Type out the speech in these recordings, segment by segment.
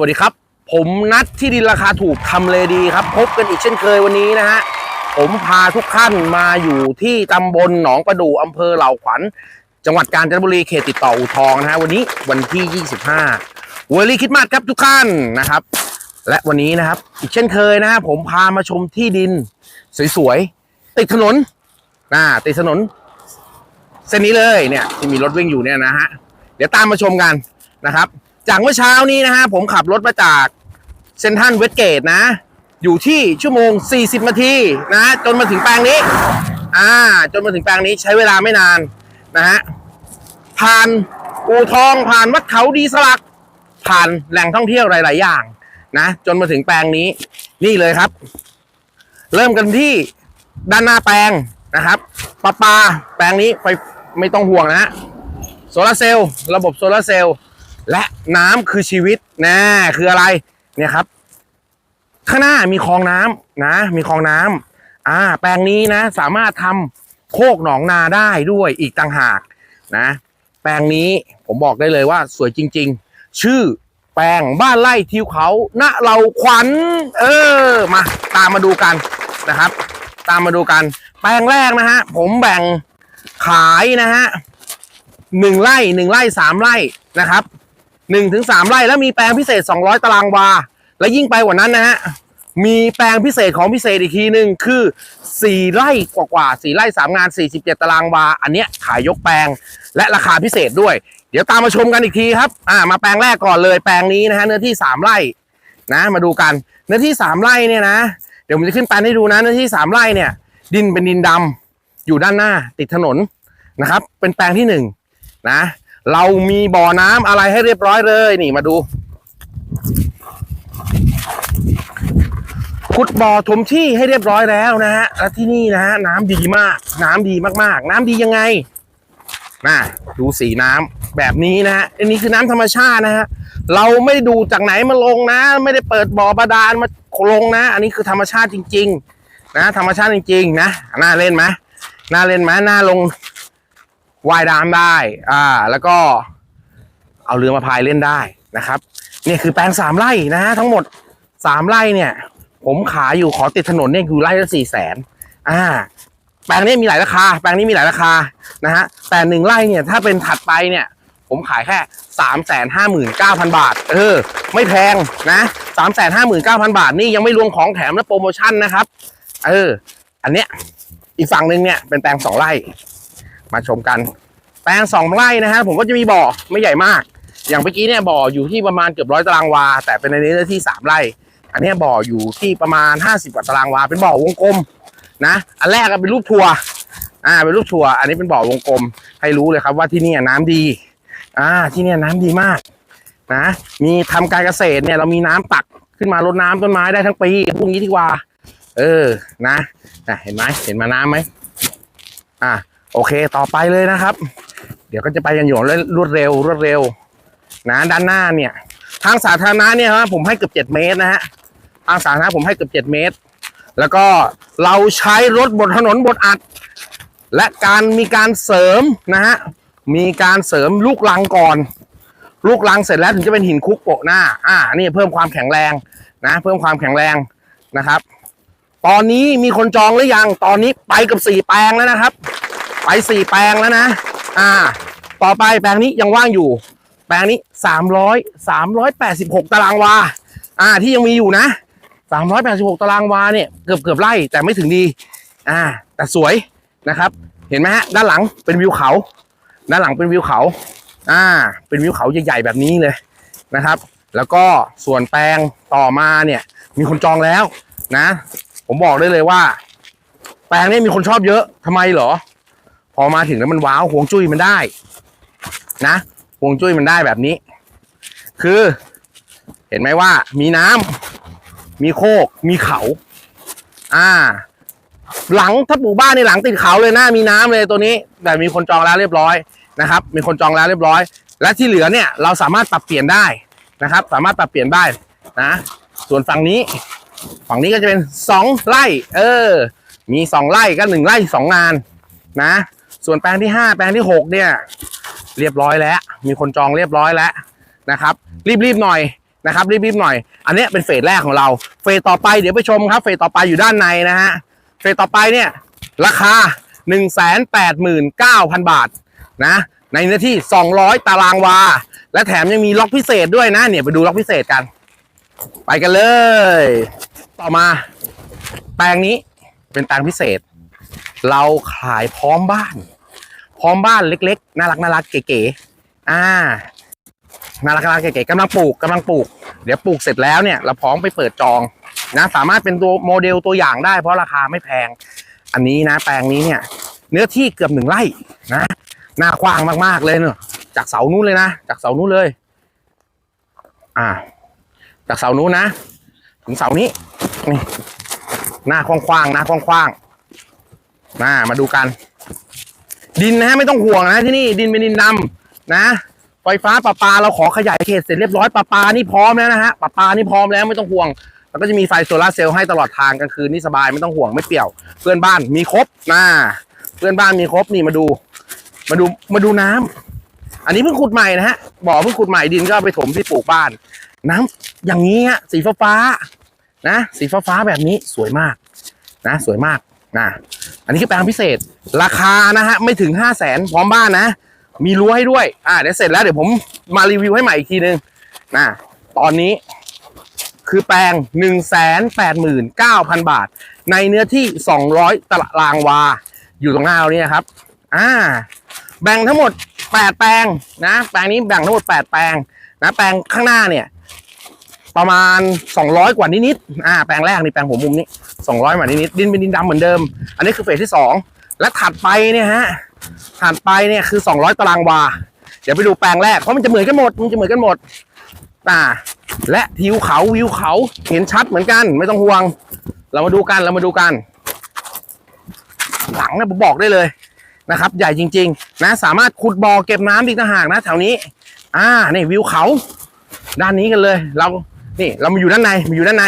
วัสดีครับ ผมนัดที่ดินราคาถูกทำเลดีครับ พบกันอีกเช่นเคยวันนี้นะฮะผมพาทุกท่านมาอยู่ที่ตำบลหนองประดู่อำเภอเหล่าขวัญ จังหวัดกาญจนบุรีเขตติดต่ออู่ทองนะฮะวันนี้วันที่ 25เวลีคิดมาสครับทุกท่านนะครับ และวันนี้นะครับ อีกเช่นเคยนะฮะผมพามาชมที่ดิน สวยๆติดถนนนะติดถนน เส้นนี้เลยเนี่ยที่มีรถวิ่งอยู่เนี่ยนะฮะเดี๋ยวตามมาชมกันนะครับ จากเมื่อเช้านี้นะฮะผมขับรถมาจากเซนทันเวสเกตนะ อยู่ที่ชั่วโมง 40นาทีนะจนมาถึงแปลงนี้ อ่า จนมาถึงแปลงนี้ใช้เวลาไม่นานนะฮะผ่านอูทองผ่านวัดเขาดีสลัก ผ่านแหล่งท่องเที่ยวหลาย ๆ อย่างนะจนมาถึงแปลงนี้ นี่เลยครับ เริ่มกันที่ด้านหน้าแปลงนะครับปลาปลาแปลงนี้ไฟไม่ต้องห่วงนะฮะโซลาร์เซลล์ระบบโซลาร์เซลล์ และน้ำคือชีวิตนะคืออะไรเนี่ยครับ ข้างหน้ามีคลองน้ำนะ มีคลองน้ำอ่า แปลงนี้นะ สามารถทำโคกหนองนาได้ด้วยอีกต่างหากนะ แปลงนี้ผมบอกได้เลยว่าสวยจริง ๆ ชื่อแปลงบ้านไร่ทิวเขาณเราขวัญ เออมาตามมาดูกันนะครับ ตามมาดูกัน แปลงแรกนะฮะผมแบ่งขายนะฮะหนึ่งไร่หนึ่งไร่สามไร่นะครับ หนึ่งถึงสามไร่แล้วมีแปลงพิเศษสองร้อยตารางวา และยิ่งไปกว่านั้นนะฮะมีแปลงพิเศษของพิเศษอีกทีหนึ่งคือ4ไร่กว่าๆ4ไร่3งาน47ตารางวา อันเนี้ยขายยกแปลงและราคาพิเศษด้วย เดี๋ยวตามมาชมกันอีกทีครับอ่ามาแปลงแรกก่อนเลยแปลงนี้นะฮะเนื้อที่3ไร่นะมาดูกันเนื้อที่3ไร่เนี่ยนะ เดี๋ยวผมจะขึ้นแปลนให้ดูนะเนื้อที่3ไร่เนี่ย ดินเป็นดินดำอยู่ด้านหน้าติดถนนนะครับ เป็นแปลงที่หนึ่งนะ เรามีบ่อน้ำอะไรให้เรียบร้อยเลย นี่มาดู ขุดบ่อถมที่ให้เรียบร้อยแล้วนะฮะและที่นี่นะฮะน้ำดีมาก น้ำดีมากๆ น้ำดียังไงน่ะดูสีน้ำแบบนี้นะฮะอันนี้คือน้ำธรรมชาตินะฮะเราไม่ได้ดูจากไหนมาลงนะ ไม่ได้เปิดบ่อบาดาลมาลงนะ อันนี้คือธรรมชาติจริง ๆ นะ ธรรมชาติจริง ๆ นะน่าเล่นไหมน่าเล่นไหมน่าลง ว่ายน้ำได้ อ่า แล้วก็ เอาเรือมาพายเล่นได้นะครับเนี่ยคือแปลงสามไร่นะฮะทั้งหมดสามไร่เนี่ย ผมขายอยู่ขอติดถนนเนี่ยอยู่ไร่ละสี่แสนอ่า แปลงนี้มีหลายราคา แปลงนี้มีหลายราคานะฮะแต่หนึ่งไร่เนี่ยถ้าเป็นถัดไปเนี่ย ผมขายแค่สามแสนห้าหมื่นเก้าพันบาท เออ ไม่แพงนะสามแสนห้าหมื่นเก้าพันบาท นี่ยังไม่รวมของแถมและโปรโมชั่นนะครับ เออ อันเนี้ยอีกฝั่งหนึ่งเนี่ยเป็นแปลงสองไร่ มาชมกัน แปลงสองไร่นะฮะผมก็จะมีบ่อไม่ใหญ่มาก อย่างเมื่อกี้เนี่ยบ่ออยู่ที่ประมาณเกือบร้อยตารางวา แต่เป็นในนี้อที่สามไร่ อันนี้บ่ออยู่ที่ประมาณห้าสิบกว่าตารางวา เป็นบ่อวงกลมนะ อันแรกก็เป็นรูปทัวร์อ่าเป็นรูปทัวร์อันนี้เป็นบ่อวงกลม ให้รู้เลยครับว่าที่นี่น้ำดีอ่าที่นี่น้ำดีมากนะมีทำการเกษตรเนี่ยเรามีน้ำตักขึ้นมารดน้ำต้นไม้ได้ทั้งปีพวกนี้ดีกว่า เออนะนะเห็นไหมเห็นมาน้ำไหมอ่า โอเคต่อไปเลยนะครับ เดี๋ยวก็จะไปกันอยู่รวดเร็วรวดเร็วนะด้านหน้าเนี่ย ทางสาธารณะเนี่ยครับผมให้เกือบเจ็ดเมตรนะฮะทางสาธารณะผมให้เกือบเจ็ดเมตร แล้วก็เราใช้รถบนถนนบนอัด และการมีการเสริมนะฮะมีการเสริมลูกลังก่อน ลูกลังเสร็จแล้วถึงจะเป็นหินคุกโปะหน้า อ่า นี่เพิ่มความแข็งแรงนะ เพิ่มความแข็งแรงนะครับ ตอนนี้มีคนจองหรือยังตอนนี้ไปกับสี่แปลงแล้วนะครับ ไปสี่แปลงแล้วนะ อ่า ต่อไปแปลงนี้ยังว่างอยู่ แปลงนี้สามร้อยสามร้อยแปดสิบหกตารางวา อ่า ที่ยังมีอยู่นะสามร้อยแปดสิบหกตารางวาเนี่ยเกือบเกือบไร่แต่ไม่ถึงดี อ่า แต่สวยนะครับ เห็นไหมฮะด้านหลังเป็นวิวเขา ด้านหลังเป็นวิวเขา อ่า เป็นวิวเขาใหญ่ๆแบบนี้เลยนะครับ แล้วก็ส่วนแปลงต่อมาเนี่ยมีคนจองแล้วนะ ผมบอกได้เลยว่า แปลงนี้มีคนชอบเยอะทำไมเหรอ พอมาถึงแล้วมันว้าวห่วงจุ้ยมันได้ นะห่วงจุ้ยมันได้แบบนี้ คือ เห็นไหมว่า มีน้ำมีโคก มีเขา อ่า หลังถ้าปลูกบ้านในหลังติดเขาเลยนะมีน้ำเลยตัวนี้ แต่มีคนจองแล้วเรียบร้อยนะครับ มีคนจองแล้วเรียบร้อย และที่เหลือเนี่ย เราสามารถปรับเปลี่ยนได้นะครับ สามารถปรับเปลี่ยนได้นะ ส่วนฝั่งนี้ฝั่งนี้ก็จะเป็นสองไร่ เออ มีสองไร่ก็หนึ่งไร่สองงานนะ ส่วนแปลงที่ห้าแปลงที่หกเนี่ย เรียบร้อยแล้ว มีคนจองเรียบร้อยแล้วนะครับ รีบๆหน่อยนะครับ รีบๆหน่อย อันนี้เป็นเฟสแรกของเรา เฟสต่อไปเดี๋ยวไปชมครับ เฟสต่อไปอยู่ด้านในนะฮะ เฟสต่อไปเนี่ยราคา 1 8 9 0 0 0 บาทนะ ในเนื้อที่ 200 ตารางวา และแถมยังมีล็อกพิเศษด้วยนะ เนี่ยไปดูล็อกพิเศษกัน ไปกันเลย ต่อมา แปลงนี้เป็นแปลงพิเศษ เราขายพร้อมบ้าน พร้อมบ้านเล็กๆ น่ารักน่ารักเก๋ๆอ่าน่ารักน่ารักเก๋ๆกำลังปลูกกำลังปลูก เดี๋ยวปลูกเสร็จแล้วเนี่ยเราพร้อมไปเปิดจองนะสามารถเป็นตัวโมเดลตัวอย่างได้เพราะราคาไม่แพง อันนี้นะแปลงนี้เนี่ย เนื้อที่เกือบหนึ่งไร่นะหน้ากว้างมากๆเลยเนอะจากเสานู้นเลยนะจากเสานู้นเลย อ่า จากเสานู้นนะถึงเสานี้นี่หน้ากว้างๆหน้ากว้างๆมามาดูกัน ดินนะฮะไม่ต้องห่วงนะที่นี่ดินเป็นดินดำนะไฟฟ้าประปาเราขอขยายเขตเสร็จเรียบร้อยประปานี่พร้อมแล้วนะฮะประปานี่พร้อมแล้วไม่ต้องห่วงแล้วก็จะมีไฟโซลาเซลล์ให้ตลอดทางกลางคืนนี่สบายไม่ต้องห่วงไม่เปี่ยว เพื่อนบ้านมีครบนะเพื่อนบ้านมีครบนี่มาดู มาดูมาดูน้ำอันนี้เพิ่งขุดใหม่นะฮะบ่อเพิ่งขุดใหม่ดินก็ไปถมที่ปลูกบ้าน น้ำอย่างนี้ฮะสีฟ้าฟ้าๆนะ สีฟ้าฟ้าๆแบบนี้สวยมาก นะ สวยมาก นะอันนี้คือแปลงพิเศษ ราคานะฮะไม่ถึงห้าแสนพร้อมบ้านนะ มีรั้วให้ด้วย อ่าเดี๋ยวเสร็จแล้วเดี๋ยวผมมารีวิวให้ใหม่อีกทีนึงนะตอนนี้คือแปลง 1 8 9 0 0 0 บาท ในเนื้อที่ 200 ตารางวา อยู่ตรงหน้าเราเนี่ยครับ อ่า แบ่งทั้งหมด 8 แปลงนะ แปลงนี้แบ่งทั้งหมด 8 แปลงนะ แปลงข้างหน้าเนี่ย ประมาณ 200 กว่านิดๆอ่าแปลงแรกนี่แปลงหัวมุมนี้ 200กว่านิดๆดินเป็นดินดำเหมือนเดิม อันนี้คือเฟสที่ 2 และถัดไปเนี่ยฮะถัดไปเนี่ยคือ 200 ตารางวา เดี๋ยวไปดูแปลงแรกเพราะมันจะเหมือนกันหมดมันจะเหมือนกันหมดอ่าและทิวเขาวิวเขาเห็นชัดเหมือนกัน ไม่ต้องห่วง เรามาดูกันเรามาดูกันหลังเนี่ยผมบอกได้เลยนะครับ ใหญ่จริง ๆ นะ สามารถขุดบ่อเก็บน้ำอีกต่างหากนะแถวนี้ อ่านี่วิวเขา ด้านนี้กันเลย เรา นี่เรามาอยู่ด้านในมาอยู่ด้านใน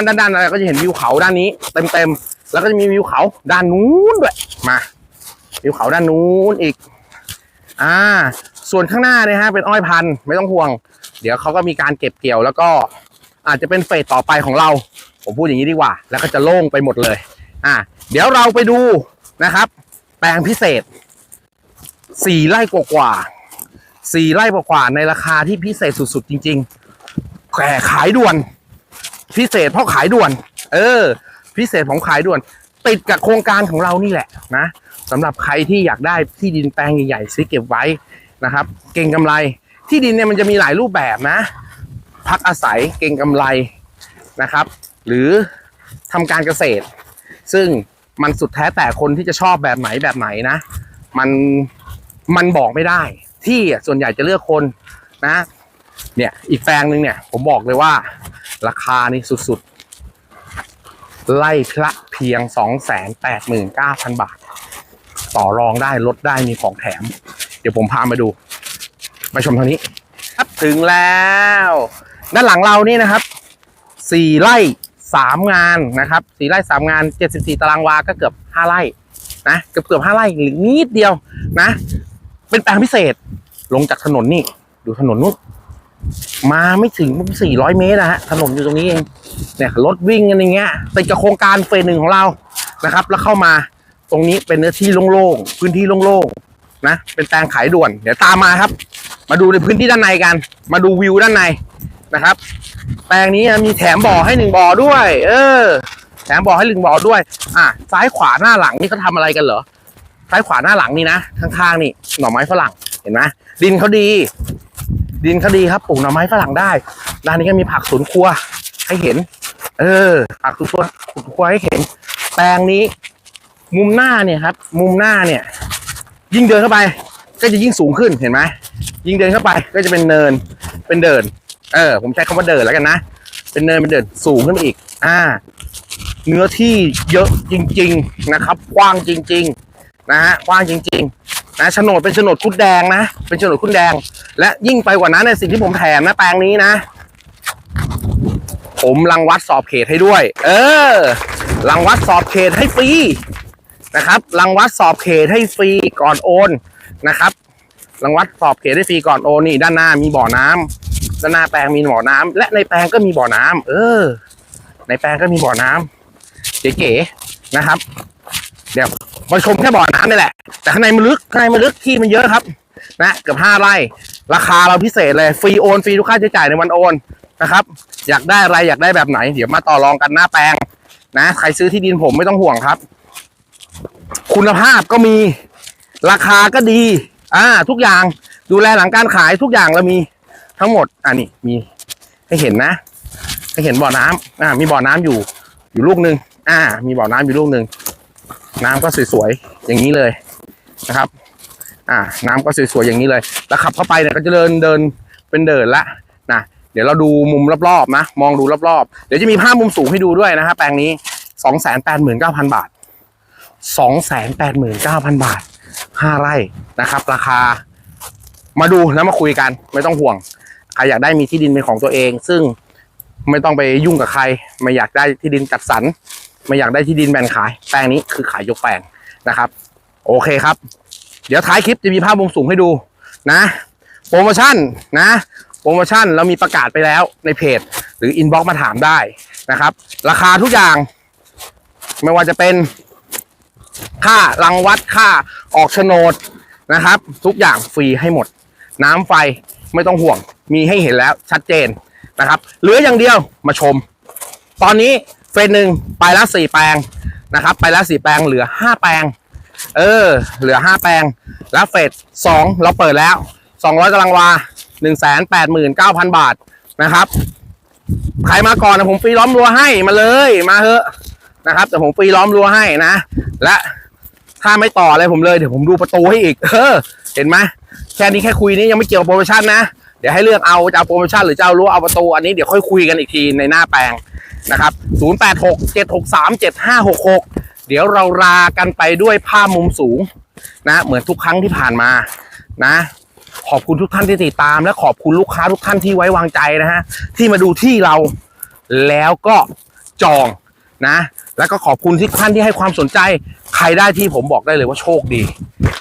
นด้านด้านเราก็จะเห็นวิวเขาด้านนี้เต็มๆแล้วก็จะมีวิวเขาด้านนู้นด้วยมา วิวเขาด้านนู้นอีก อ่า ส่วนข้างหน้าเนี่ยฮะเป็นอ้อยพันธุ์ไม่ต้องห่วง เดี๋ยวเขาก็มีการเก็บเกี่ยวแล้วก็อาจจะเป็นเฟสต่อไปของเรา ผมพูดอย่างนี้ดีกว่า แล้วก็จะโล่งไปหมดเลย อ่า เดี๋ยวเราไปดูนะครับ แปลงพิเศษสี่ไร่กว่าๆสี่ไร่กว่าๆในราคาที่พิเศษสุดๆจริง ๆ แต่ขายด่วน พิเศษเพราะขายด่วน เออ พิเศษผมขายด่วน ติดกับโครงการของเรานี่แหละนะสำหรับใครที่อยากได้ที่ดินแปลงใหญ่ๆซื้อเก็บไว้นะครับ เก่งกำไร ที่ดินเนี่ยมันจะมีหลายรูปแบบนะ พักอาศัยเก่งกำไรนะครับ หรือทำการเกษตร ซึ่งมันสุดแท้แต่คนที่จะชอบแบบไหนแบบไหนนะ มันมันบอกไม่ได้ ที่ส่วนใหญ่จะเลือกคนนะ เนี่ยอีกแปลงหนึ่งเนี่ย ผมบอกเลยว่า ราคานี่สุดๆ ไล่พระเพียง 289,000 บาท ต่อรองได้ลดได้มีของแถม เดี๋ยวผมพามาดู มาชมทางนี้ครับถึงแล้ว ด้านหลังเรานี่นะครับสี่ไร่สามงานนะครับสี่ไร่สามงานเจ็ดสิบสี่ตารางวาก็เกือบห้าไร่นะเกือบเกือบห้าไร่หรือนิดเดียวนะ เป็นแปลงพิเศษลงจากถนนนี่ ดูถนนนู้น มาไม่ถึงสี่ร้อยเมตรนะฮะถนนอยู่ตรงนี้เองเนี่ยรถวิ่งกันอย่างเงี้ยติดกับโครงการเฟสหนึ่งของเรานะครับ แล้วเข้ามาตรงนี้เป็นเนื้อที่โล่งๆพื้นที่โล่งๆนะเป็นแปลงขายด่วน เดี๋ยวตามมาครับ มาดูในพื้นที่ด้านในกัน มาดูวิวด้านในนะครับ แปลงนี้มีแถมบ่อให้หนึ่งบ่อด้วย เออ แถมบ่อให้หนึ่งบ่อด้วย อะซ้ายขวาหน้าหลังนี่เขาทำอะไรกันเหรอซ้ายขวาหน้าหลังนี่นะข้างๆนี่หน่อไม้ฝรั่งเห็นไหมดินเขาดี ดินเขาดีครับปลูกหน่อไม้ฝรั่งได้ด้านนี้ก็มีผักสวนครัวให้เห็น เออ ผักสวนครัวสวนครัวให้เห็น แปลงนี้ มุมหน้าเนี่ยครับ มุมหน้าเนี่ย ยิ่งเดินเข้าไป ก็จะยิ่งสูงขึ้นเห็นไหมยิ่งเดินเข้าไปก็จะเป็นเนินเป็นเดิน เออ ผมใช้คำว่าเดินแล้วกันนะเป็นเนินเป็นเดินสูงขึ้นไปอีก อ่า เนื้อที่เยอะจริง ๆ นะครับกว้างจริง ๆ นะฮะกว้างจริง ๆ นะโฉนดเป็นโฉนดคุดแดงนะ เป็นโฉนดคุดแดง และยิ่งไปกว่านั้นในสิ่งที่ผมแถมนะแปลงนี้นะ ผมรังวัดสอบเขตให้ด้วย เออรังวัดสอบเขตให้ฟรีนะครับรังวัดสอบเขตให้ฟรีก่อนโอนนะครับรังวัดสอบเขตให้ฟรีก่อนโอนนี่ด้านหน้ามีบ่อน้ำด้านหน้าแปลงมีบ่อน้ำและในแปลงก็มีบ่อน้ำเออ ในแปลงก็มีบ่อน้ำเก๋ๆนะครับ มาชมแค่บ่อน้ำนี่แหละ แต่ข้างในมันลึกข้างในมันลึกที่มันเยอะครับ นะเกือบห้าไร่ ราคาเราพิเศษเลยฟรีโอนฟรีทุกค่าใช้จ่ายในวันโอนนะครับ อยากได้อะไรอยากได้แบบไหน เดี๋ยวมาต่อรองกันหน้าแปลง นะใครซื้อที่ดินผมไม่ต้องห่วงครับ คุณภาพก็มีราคาก็ดี อ่า ทุกอย่างดูแลหลังการขายทุกอย่างเรามีทั้งหมดอ่านี่มีให้เห็นนะให้เห็นบ่อน้ำอ่า มีบ่อน้ำอยู่อยู่ลูกหนึ่งอ่า มีบ่อน้ำอยู่ลูกหนึ่ง น้ำก็สวยๆอย่างนี้เลยนะครับ อ่า น้ำก็สวยๆอย่างนี้เลย แล้วขับเข้าไปเนี่ยก็จะเดินเดินเป็นเดินละนะเดี๋ยวเราดูมุมรอบๆนะมองดูรอบๆ เดี๋ยวจะมีภาพมุมสูงให้ดูด้วยนะฮะแปลงนี้สองแสนแปดหมื่นเก้าพันบาทสองแสนแปดหมื่นเก้าพันบาทห้าไร่นะครับ ราคา มาดูแล้วมาคุยกันไม่ต้องห่วงใครอยากได้มีที่ดินเป็นของตัวเอง ซึ่งไม่ต้องไปยุ่งกับใคร ไม่อยากได้ที่ดินจัดสรร ไม่อยากได้ที่ดินแบ่งขาย แปลงนี้คือขายยกแปลงนะครับ โอเคครับ เดี๋ยวท้ายคลิปจะมีภาพมุมสูงให้ดูนะ โปรโมชั่นนะ โปรโมชั่นเรามีประกาศไปแล้วในเพจ หรืออินบ็อกมาถามได้นะครับ ราคาทุกอย่าง ไม่ว่าจะเป็นค่ารังวัดค่าออกโฉนดนะครับ ทุกอย่างฟรีให้หมด น้ำไฟไม่ต้องห่วง มีให้เห็นแล้วชัดเจนนะครับเหลืออย่างเดียวมาชม ตอนนี้ เฟสหนึ่งไปล้วสี่แปลงนะครับ ไปล้วสี่แปลงเหลือห้าแปลง เออ เหลือห้าแปลง แล้วเฟสสองเราเปิดแล้วสองร้อยตารางวาหนึ่งแสนแปดหมื่นเก้าพันบาทนะครับ ใครมาก่อนนะผมฟรีล้อมรัวให้มาเลยมาเถอะนะครับแต่ผมฟรีล้อมรัวให้นะ และถ้าไม่ต่ออะไรผมเลยเดี๋ยวผมดูประตูให้อีก เออ เห็นไหมแค่นี้แค่คุยนี้ยังไม่เกี่ยวกับโปรโมชั่นนะ เดี๋ยวให้เลือกเอาจะเอาโปรโมชั่นหรือจะเอารั้วเอาประตูอันนี้เดี๋ยวค่อยคุยกันอีกทีในหน้าแปลงนะครับ0 8 6 7 6 3 7 5 6 6 เดี๋ยวเราลากันไปด้วยภาพมุมสูงนะ เหมือนทุกครั้งที่ผ่านมานะ ขอบคุณทุกท่านที่ติดตามและขอบคุณลูกค้าทุกท่านที่ไว้วางใจนะฮะที่มาดูที่เราแล้วก็จองนะ แล้วก็ขอบคุณที่ท่านที่ให้ความสนใจ ใครได้ที่ผมบอกได้เลยว่าโชคดี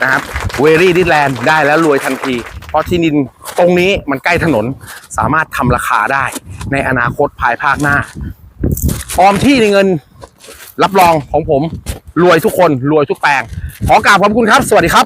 นะครับเวรี่ดิแลนด์ได้แล้วรวยทันที เพราะที่ดินตรงนี้มันใกล้ถนนสามารถทำราคาได้ ในอนาคตภายภาคหน้า ออมที่ในเงินรับรองของผมรวยทุกคนรวยทุกแปลง ขอกราบขอบคุณครับ สวัสดีครับ